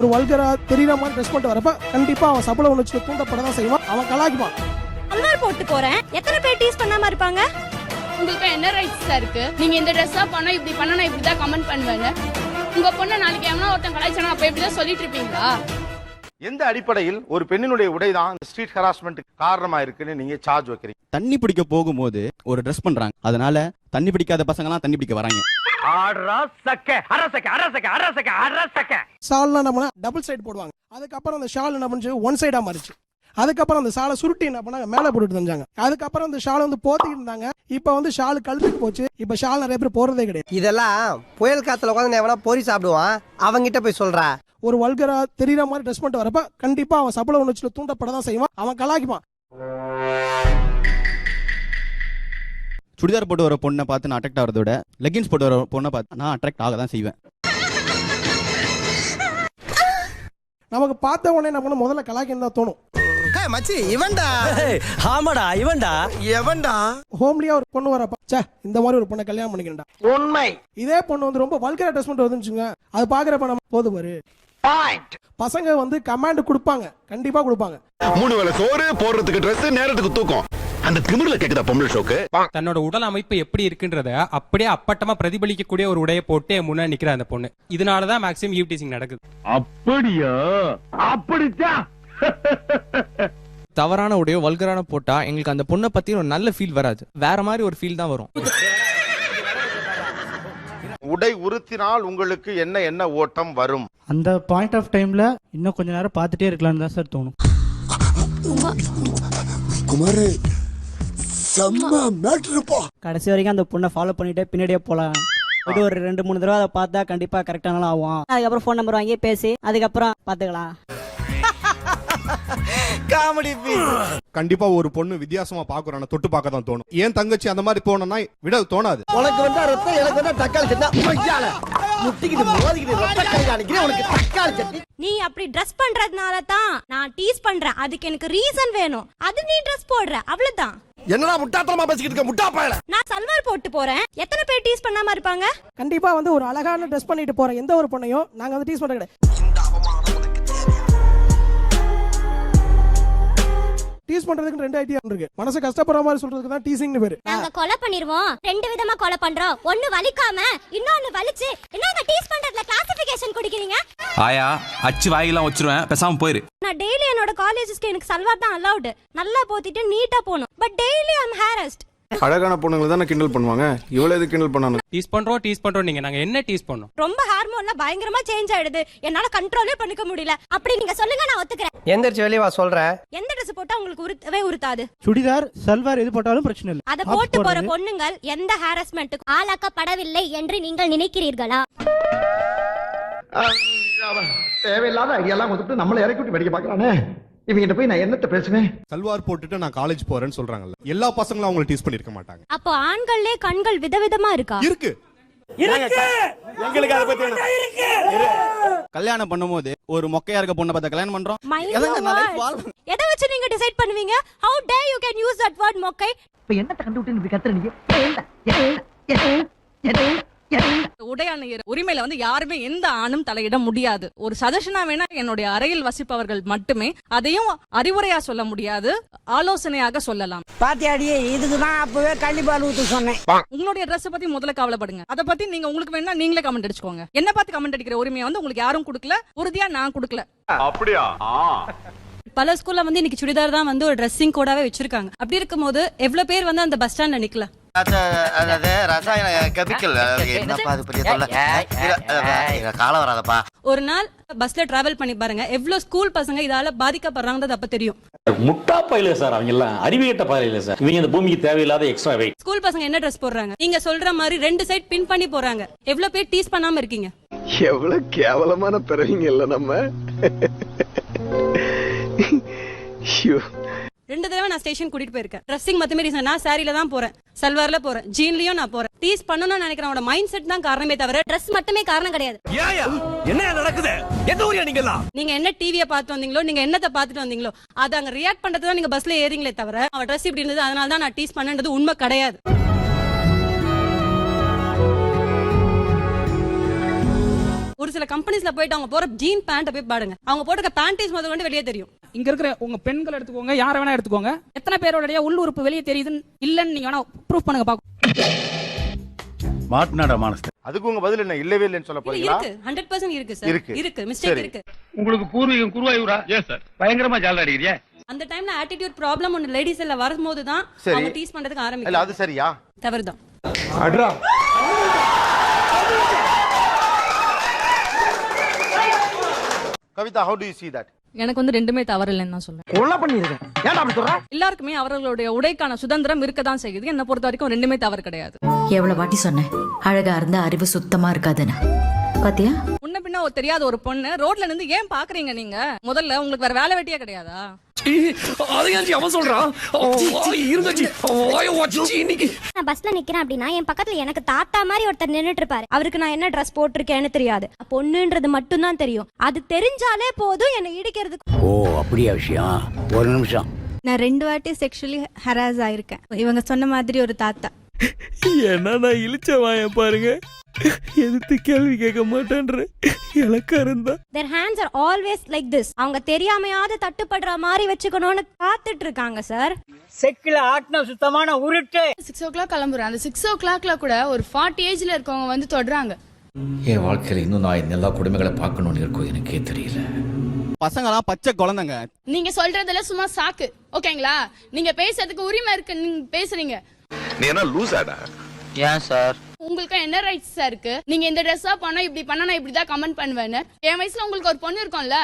ஒரு வல்கரா தெரியற மாதிரி ட்ரெஸ் பண்ணிட்டு வரப்ப கண்டிப்பா அவன் சபல உணர்ச்சியில தூண்டப்பட தான் செய்வான். அவன் கலாய்ப்பான். அல்வார் போட்டு போறேன். எத்தனை பேர் டீஸ் பண்ணாம இருப்பாங்க? உங்களுக்கு என்ன ரைட்ஸ் இருக்கு? நீங்க இந்த ட்ரெஸ் தான் பண்ணா இப்படி பண்ணா நான் இப்படி தான் கமெண்ட் பண்ணுவேங்க உங்க பொண்ணை நாளைக்கு எவனா ஒருத்தன் கலாய்ச்சானா அப்ப இப்படி தான் சொல்லிட்டு இருப்பீங்களா? எந்த அடிப்படையில் ஒரு பெண்ணினுடைய உடை தான் ஸ்ட்ரீட் ஹராஸ்மெண்ட் காரணமா இருக்குன்னு நீங்க சார்ஜ் வைக்கிறீங்க? தண்ணி பிடிக்க போகும்போது ஒரு ட்ரெஸ் பண்றாங்க. அதனால தண்ணி பிடிக்காத பசங்கலாம் தண்ணி பிடிக்க வராங்க. ஷால்லாம் என்ன பண்ணா டபுள் சைடு போடுவாங்க. அதுக்கப்புறம் அந்த ஷால் என்ன பண்ணுச்சு? ஒன் சைடா மாறிச்சு. அதுக்கப்புறம் அந்த ஷாலை சுருட்டி என்ன பண்ணாங்க? மேல போட்டுட்டு இருந்தாங்க. அதுக்கப்புறம் அந்த ஷாலை வந்து போத்திட்டு இருந்தாங்க. இப்ப வந்து ஷால் கழுத்துக்கு போச்சு. இப்ப ஷால் நிறைய பேர் போடுறதே கிடையாது. இதெல்லாம் புயல் காத்துல உட்காந்து எவனா பொறி சாப்பிடுவான்? அவங்கிட்ட போய் சொல்றா. ஒரு வல்கரா தெரியற மாதிரி ட்ரெஸ் பண்ணிட்டு வரப்ப கண்டிப்பா அவன் சபல உணர்ச்சியில தூண்டப்பட தான் செய்வான். அவன் கலாய்ப்பான். சுடிதார் போட்டு வர பொண்ணை பார்த்து நான் அட்ராக்ட் ஆகிறத விட லெகின்ஸ் போட்டு வர பொண்ணை பார்த்து நான் அட்ராக்ட் ஆக தான் செய்வேன். நமக்கு பார்த்த உடனே என்ன பண்ண முதல்ல கலாய்க்கணும் தான் தோணும். மச்சி இவன்டா? ஆமாடா இவன்டா. எவன்டா? ஹோம்லியா ஒரு பொண்ணு வரப்ப ச்சே இந்த மாதிரி ஒரு பொண்ணை கல்யாணம் பண்ணிக்கிறேன்டா. உண்மை. இதே பொண்ணு வந்து ரொம்ப வல்கரா ட்ரெஸ் பண்ணிட்டு வந்துச்சுங்க அது பாக்குறப்ப நம்ம போது பாரு. பசங்க வந்து கமாண்ட் கொடுப்பாங்க. கண்டிப்பா கொடுப்பாங்க. மூணு வேளை சோறு போடுறதுக்கு Dress நேரத்துக்கு தூக்கம். அந்த திமிர்ல கேக்குதா பொம்பளை ஷோக்கு தன்னோட உடல் அமைப்பு எப்படி இருக்குன்றத அப்படியே அப்பட்டமா பிரதிபலிக்கக்கூடிய ஒரு உடையை போட்டு முன்னாடி நிக்கிற அந்த பொண்ணு. இதனாலதான் மேக்ஸிமம் யூடிசிங் நடக்குது. அப்படியா? அப்படித்தான் தவறான உடையோ வல்கரான போட்டா எங்களுக்கு அந்த பொண்ணை பத்தி ஒரு நல்ல ஃபீல் வராது. வேற மாதிரி ஒரு ஃபீல் தான் வரும். உடை உறுத்தினால் உங்களுக்கு என்ன என்ன ஓட்டம் வரும்? அந்த பாயிண்ட் ஆஃப் டைம்ல இன்னும் கொஞ்ச நேரம் பார்த்துட்டே இருக்கலாம்னு தான் சார் தோணும். கடைசி வரைக்கும் அந்த பொண்ணை ஃபாலோ பண்ணிட்டே பின்னாடியே போலாம். இது ஒரு ரெண்டு மூணு தடவை அதை பார்த்தா கண்டிப்பா கரெக்டானாலும் ஆகும் அதுக்கப்புறம் ஃபோன் நம்பர் வாங்கி பேசி அதுக்கப்புறம் பாத்துக்கலாம் காமெடி கண்டிப்பா ஒரு பொண்ணு வித்தியாசமா பாக்குறான தொட்டு பார்க்க தான் தோணும். ஏன் தங்கச்சி அந்த மாதிரி போனா விட தோணாது. உனக்கு வந்தா ரத்தம் எனக்கு வந்தா தக்காளி சட்னி நீ அப்படி ட்ரெஸ் பண்றதுனால தான் நான் டீஸ் பண்றேன். அதுக்கு எனக்கு ரீசன் வேணும். அது நீ ட்ரெஸ் போடுற. அவ்வளவுதான். என்னடா முட்டாத்தனமா பேசிக்கிட்டு இருக்க முட்டா பயல. நான் சல்வார் போட்டு போறேன். எத்தனை பேர் டீஸ் பண்ணாம இருப்பாங்க? கண்டிப்பா வந்து ஒரு அழகான ட்ரெஸ் பண்ணிட்டு போற எந்த ஒரு பொண்ணையும் நாங்க வந்து டீஸ் பண்ற டீஸ் பண்றதுக்கு ரெண்டு ஐடியா இருக்கு மனசு கஷ்டப்படுற மாதிரி சொல்றதுக்கு தான் டீசிங்னு பேரு. நாங்க கொலை பண்ணிருவோம். ரெண்டு விதமா கொலை பண்றோம். ஒண்ணு வலிக்காம இன்னொன்னு வலிச்சு. என்னங்க டீஸ் பண்றதுல கிளாசிபிகேஷன் குடிக்கிறீங்க? ஆயா அச்சு வாயிலாம் வச்சிருவேன். பேசாம போயிரு. நான் டெய்லி என்னோட காலேஜஸ்க்கு எனக்கு சல்வார் தான் அலௌட் நல்லா போத்திட்டு நீட்டா போகணும். பட் டெய்லி ஐம் ஹாரஸ்ட் அழகான பொண்ணுங்களை தானே கிண்டல் பண்ணுவாங்க? இவ்வளவு எது கிண்டல் பண்ணானு? டீஸ் பண்றோம் டீஸ் பண்றோம். நீங்க நாங்க என்ன டீஸ் பண்ணோம்? ரொம்ப ஹார்மோன்லாம் பயங்கரமா சேஞ்ச் ஆயிடுது. என்னால கண்ட்ரோலே பண்ணிக்க முடியல. அப்படி நீங்க சொல்லுங்க நான் ஒத்துக்கிறேன். எந்திரிச்சு வெளியே வா சொல்றேன் எந்த ட்ரெஸ் போட்டா உங்களுக்கு உருத்தவே உருத்தாது சுடிதார் சல்வார் எது போட்டாலும் பிரச்சனை இல்லை. அத போட்டு போற. பொண்ணுங்கள் எந்த ஹாரஸ்மெண்ட்டுக்கும் ஆளாக்கப்படவில்லை என்று நீங்கள் நினைக்கிறீர்களா? தேவையில்லாத ஐடியாலாம் கொடுத்துட்டு நம்மள இறக்கி விட்டு படிக்க பாக்குறானே. இவங்கிட்ட போய் நான் என்னத்த பேசுவேன்? சல்வார் போட்டுட்டு நான் காலேஜ் போறேன்னு சொல்றாங்கல்ல. எல்லா பசங்களும் அவங்களை டீஸ் பண்ணிருக்க மாட்டாங்க. அப்போ ஆண்கள்லே கண்கள் விதவிதமா இருக்கா? இருக்கு. கல்யாணம் பண்ணும்போது ஒரு மொக்கையா இருக்க பொண்ணை பார்த்து கல்யாணம் பண்றோம்? எதை வச்சு நீங்க டிசைட் பண்ணுவீங்க? How dare you can use that word மொக்கை? இப்ப என்னத்த கண்டுபிட்டு இப்படி உடையான உரிமையில வந்து யாருமே எந்த ஆணும் தலையிட முடியாது. ஒரு சஜஷனா வேணா என்னுடைய அறையில் வசிப்பவர்கள் மட்டுமே அதையும் அறிவுரையா சொல்ல முடியாது ஆலோசனையாக சொல்லலாம். பாத்தியாடி இதுக்கு தான் அப்பவே கள்ளிப்பால் ஊத்து சொன்னேன். உங்களுடைய ட்ரெஸ் பத்தி முதல்ல கவலைப்படுங்க. அத பத்தி நீங்க உங்களுக்கு வேணா நீங்களே கமெண்ட் அடிச்சுக்கோங்க. என்ன பார்த்து கமெண்ட் அடிக்கிற உரிமையை வந்து உங்களுக்கு யாரும் கொடுக்கல உறுதியா நான் கொடுக்கல. அப்படியா? பல ஸ்கூல்ல வந்து இன்னைக்கு சுடிதார் தான் வந்து ஒரு ட்ரெஸ்ஸிங் கோடாவே வச்சிருக்காங்க. அப்படி இருக்கும்போது எவ்வளவு பேர் வந்து அந்த பஸ் ஸ்டாண்ட்ல நிக்கல? அதாவது ரசாயன கெமிக்கல் என்னப்பா அது பெரிய தொல்லை? காலம் வராதப்பா. ஒரு நாள் பஸ்ல டிராவல் பண்ணி பாருங்க. எவ்வளவு ஸ்கூல் பசங்க இதால பாதிக்கப்படுறாங்கன்றது அப்ப தெரியும். முட்டா பயில சார் அவங்க எல்லாம் அறிவியட்ட பாயில சார். இவங்க இந்த பூமிக்கு தேவையில்லாத எக்ஸ்ட்ரா வெயிட் ஸ்கூல் பசங்க என்ன ட்ரெஸ் போடுறாங்க? நீங்க சொல்ற மாதிரி ரெண்டு சைடு பின் பண்ணி போறாங்க எவ்வளவு பேர் டீஸ் பண்ணாம இருக்கீங்க? எவ்வளவு கேவலமான பிறவிங்க இல்ல நம்ம. ரெண்டு தடவை நான் ஸ்டேஷன் கூட்டிட்டு போயிருக்கேன். ட்ரெஸ்ஸிங் மத்தமே ரீசன் நான் சாரில தான் போறேன். சல்வார்ல போறேன். ஜீன்லயும் நான் போறேன். டீஸ் பண்ணணும்னு நினைக்கிறவனோட மைண்ட் செட் தான் காரணமே தவிர ட்ரெஸ் மட்டுமே காரணம் கிடையாது. என்ன நடக்குது? எந்த ஊரியா நீங்க நீங்க என்ன டிவியை பார்த்து வந்தீங்களோ நீங்க என்னத்தை பார்த்துட்டு வந்தீங்களோ அது அங்க ரியாக்ட் பண்றது தான் நீங்க பஸ்ல ஏறீங்களே தவிர அவ ட்ரெஸ் இப்படி இருந்தது அதனால தான் நான் டீஸ் பண்ணன்றது உண்மை கிடையாது. ஒரு சில கம்பெனிஸ்ல போயிட்டு அவங்க போற ஜீன் பேண்ட்டை போய் பாருங்க. அவங்க போட்டுக்க பேண்டீஸ் முதல் கொண்டு வெளியே தெரியும். இங்க இருக்கிற உங்க பெண்கள் எடுத்துக்கோங்க யாரை வேணா எடுத்துக்கோங்க. எத்தனை பேரோடைய உள் உறுப்பு வெளியே தெரியுதுன்னு இல்லன்னு நீங்க வேணா ப்ரூஃப் பண்ணுங்க பாப்போம் மாட்டினாடா மானஸ்த அதுக்கு உங்க பதில் என்ன? இல்லவே இல்லைன்னு சொல்ல போறீங்களா? இருக்கு. ஹண்ட்ரட் பர்சன்ட் இருக்கு சார் இருக்கு. இருக்கு. மிஸ்டேக் இருக்கு. உங்களுக்கு பூர்வீகம் குருவாயூரா? ஏன் சார் பயங்கரமா ஜாலி அடிக்கிறியா அந்த டைம்ல ஆட்டிடியூட் ப்ராப்ளம் ஒன்னு லேடிஸ் எல்லாம் வரும்போது தான். அவங்க டீஸ் பண்றதுக்கு இல்ல ஆரம்பிக்கும் அது சரியா? தவறுதான். Kavitha how do you see that? எனக்கு வந்து ரெண்டுமே தவறு இல்லைன்னு தான் சொல்றேன். கொலை பண்ணிருக்கேன் ஏன்டா அப்படி சொல்ற? எல்லாருக்குமே அவர்களுடைய உடைக்கான சுதந்திரம் இருக்க தான் செய்யுது. என்னை பொறுத்த வரைக்கும் ரெண்டுமே தவறு கிடையாது. எவ்வளவு வாட்டி சொன்னேன்? அழகா இருந்தா அறிவு சுத்தமா இருக்காதுன்னு. பாத்தியா? முன்ன பின்ன ஒரு தெரியாத ஒரு பொண்ணு. ரோட்ல நின்று ஏன் பாக்குறீங்க நீங்க? முதல்ல உங்களுக்கு வேற வேலை வெட்டியே கிடையாதா? நான் பஸ்ல நிக்கிறேன் அப்படின்னா என் பக்கத்துல எனக்கு தாத்தா மாதிரி ஒருத்தர் நின்னுட்டு இருப்பாரு அவருக்கு நான் என்ன ட்ரெஸ் போட்டிருக்கேன்னு தெரியாது. பொண்ணுன்றது மட்டும்தான் தெரியும். அது தெரிஞ்சாலே போதும் என்னை இடிக்கிறதுக்கு. ஓ அப்படியா விஷயம்? ஒரு நிமிஷம். நான் ரெண்டு வாட்டி செக்ஷுவலி ஹராஸ் ஆயிருக்கேன். இவங்க சொன்ன மாதிரி ஒரு தாத்தா. என்ன நான் இழிச்ச வாயன் பாருங்க? எதிர்த்து கேள்வி கேட்க மாட்டேன்ற இலக்கா இருந்தா their hands are always like this. அவங்க தெரியாமையாவது தட்டுப்படுற மாதிரி வச்சுக்கணும்னு காத்துட்டு இருக்காங்க சார் செக்கில ஆட்டின சுத்தமான உருட்டு. சிக்ஸ் ஓ கிளாக் கிளம்புறேன். அந்த சிக்ஸ் ஓ கிளாக்ல கூட ஒரு ஃபார்ட்டி ஏஜ்ல இருக்கவங்க வந்து தொடுறாங்க. என் வாழ்க்கையில இன்னும் நான் எல்லா கொடுமைகளை பார்க்கணும்னு இருக்கும் எனக்கே தெரியல. பசங்கலாம் பச்சை குழந்தைங்க. நீங்க சொல்றதெல்லாம் சும்மா சாக்கு. ஓகேங்களா நீங்க பேசுறதுக்கு உரிமை இருக்கு நீங்க பேசுறீங்க. நீ என்ன லூசாடா? ஏன் சார்? உங்களுக்கு என்ன ரைட்ஸ் இருக்கு? நீங்க இந்த ட்ரெஸ்ஸா பண்ணா இப்படி பண்ணா நான் இப்படிதான் கமெண்ட் பண்ணுவேன்னு. என் வயசுல உங்களுக்கு ஒரு பொண்ணு இருக்கும்ல?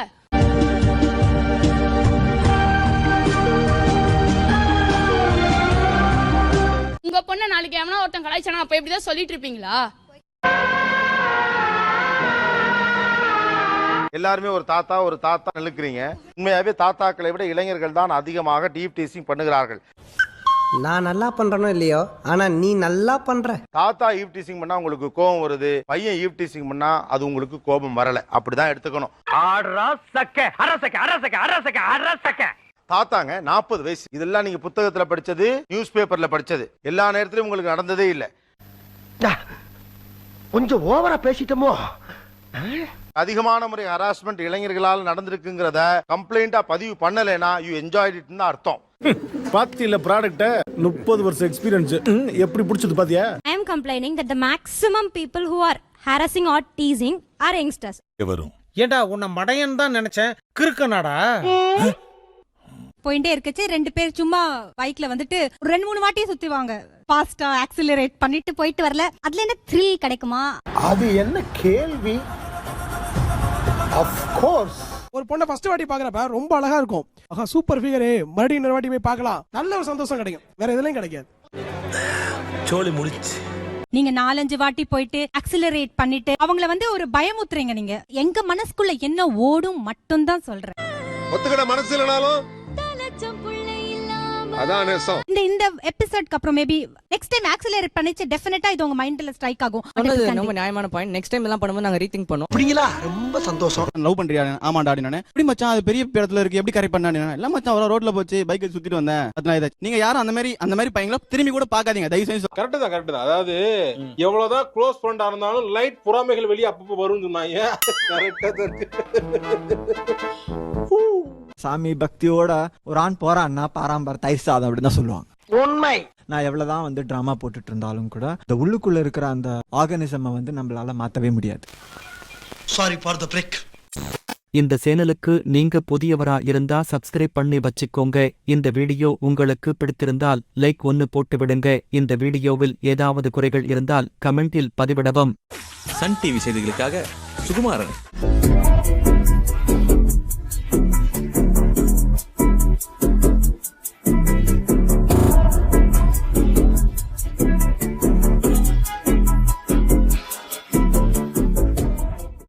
உங்க பொண்ணை நாளைக்கு எவனா ஒருத்தன் கலாய்ச்சானா அப்ப இப்படிதான் சொல்லிட்டு இருப்பீங்களா? எல்லாருமே ஒரு தாத்தா ஒரு தாத்தா நிலுக்கிறீங்க உண்மையாவே தாத்தாக்களை விட இளைஞர்கள் தான் அதிகமாக டீப் டீசிங் பண்ணுகிறார்கள். நான் நல்லா பண்றனோ இல்லையோ? ஆனா நீ நல்லா பண்ற. தாத்தா ஈவ் டீசிங் பண்ணா உங்களுக்கு கோபம் வருது. பையன் ஈவ் டீசிங் பண்ணா அது உங்களுக்கு கோபம் வரல. அப்படிதான் எடுத்துக்கணும். ஆடுறா சக்க அரசக்க அரசக்க அரசக்க அரசக்க தாத்தாங்க நாற்பது வயசு. இதெல்லாம் நீங்க புத்தகத்துல படிச்சது நியூஸ் பேப்பர்ல படிச்சது. எல்லா நேரத்திலும் உங்களுக்கு நடந்ததே இல்ல. கொஞ்சம் ஓவரா பேசிட்டோமோ? அதிகமான முறை ஹராஸ்மெண்ட் இளைஞர்களால் நடந்திருக்குங்கிறத கம்ப்ளைண்டா பதிவு பண்ணலைன்னா யூ என்ஜாய்ட் இட்னு அர்த்தம். பாத்தியில ப்ராடக்ட்ட முப்பது வருஷம் எக்ஸ்பீரியன்ஸ் எப்படி பிடிச்சது பாத்தியா? I am complaining that the maximum people who are harassing or teasing are youngsters. வரும். ஏண்டா உன்னை மடையன் தான் நினைச்சேன். கிறுக்கனாடா? போயிட்டே இருக்கச்சு ரெண்டு பேர் சும்மா பைக்ல வந்துட்டு ஒரு ரெண்டு மூணு வாட்டி சுத்திவாங்க ஃபாஸ்டா ஆக்சிலரேட் பண்ணிட்டு போயிட்டு வரல. அதுல என்ன த்ரில் கிடைக்குமா? அது என்ன கேள்வி? கோர்ஸ் ஒரு பொண்ணை ஃபர்ஸ்ட் வாட்டி பாக்குறப்ப ரொம்ப அழகா இருக்கும். ஆஹா சூப்பர் ஃபிகரு மறுபடியும் இன்னொரு வாட்டி போய் பார்க்கலாம். நல்ல ஒரு சந்தோஷம் கிடைக்கும். வேற எதுலயும் கிடைக்காது. சோலி முடிச்சு. நீங்க நாலஞ்சு வாட்டி போயிட்டு ஆக்சிலரேட் பண்ணிட்டு அவங்கள வந்து ஒரு பயமுத்துறீங்க நீங்க. எங்க மனசுக்குள்ள என்ன ஓடும் மட்டும் தான் சொல்றேன். ஒத்துக்கிட மனசு இல்லைனாலும் அதான் நேசம் இந்த இந்த எபிசோட்க்கு அப்புறம் மேபி நெக்ஸ்ட் டைம் ஆக்சிலரேட் பண்ணிச்சு டெஃபினட்டா இது உங்க மைண்ட்ல ஸ்ட்ரைக் ஆகும். ரொம்ப நியாயமான பாயிண்ட் நெக்ஸ்ட் டைம் எல்லாம் பண்ணும்போது நாங்க ரீதிங்க் பண்ணோம் அப்படிங்களா? ரொம்ப சந்தோஷம். லவ் பண்றியா ஆமாண்டா அப்படின்னு எப்படி மச்சான் அது பெரிய இடத்துல இருக்கு எப்படி கரெக்ட் பண்ணா இல்ல மச்சான் அவ்வளவு ரோட்ல போச்சு பைக் சுத்திட்டு வந்தேன். அதனால இதாச்சு. நீங்க யாரும் அந்த மாதிரி அந்த மாதிரி பையங்கள திரும்பி கூட பாக்காதீங்க தயவு செஞ்சு கரெக்ட் தான் கரெக்ட் தான். அதாவது எவ்வளவுதான் க்ளோஸ் ஃப்ரெண்டா இருந்தாலும் லைட் புறாமைகள் வெளியே அப்பப்போ வரும்னு சொன்னாங்க. கரெக்டா தான் இருக்கு. சாமி பக்தியோட ஒரு ஆண் போறான்னா பாராம்பர தயிர் சாதம் அப்படின்னு தான் சொல்லுவாங்க. உண்மை. நான் எவ்வளவுதான் வந்து டிராமா போட்டுட்டு இருந்தாலும் கூட இந்த உள்ளுக்குள்ள இருக்கிற அந்த ஆர்கனிசமை வந்து நம்மளால மாத்தவே முடியாது. சாரி ஃபார் த பிரேக் இந்த சேனலுக்கு நீங்க புதியவரா இருந்தா சப்ஸ்கிரைப் பண்ணி வச்சுக்கோங்க. இந்த வீடியோ உங்களுக்கு பிடித்திருந்தால் லைக் ஒன்னு போட்டு விடுங்க. இந்த வீடியோவில் ஏதாவது குறைகள் இருந்தால் கமெண்டில் பதிவிடவும். சன் டிவி செய்திகளுக்காக சுகுமாரன்.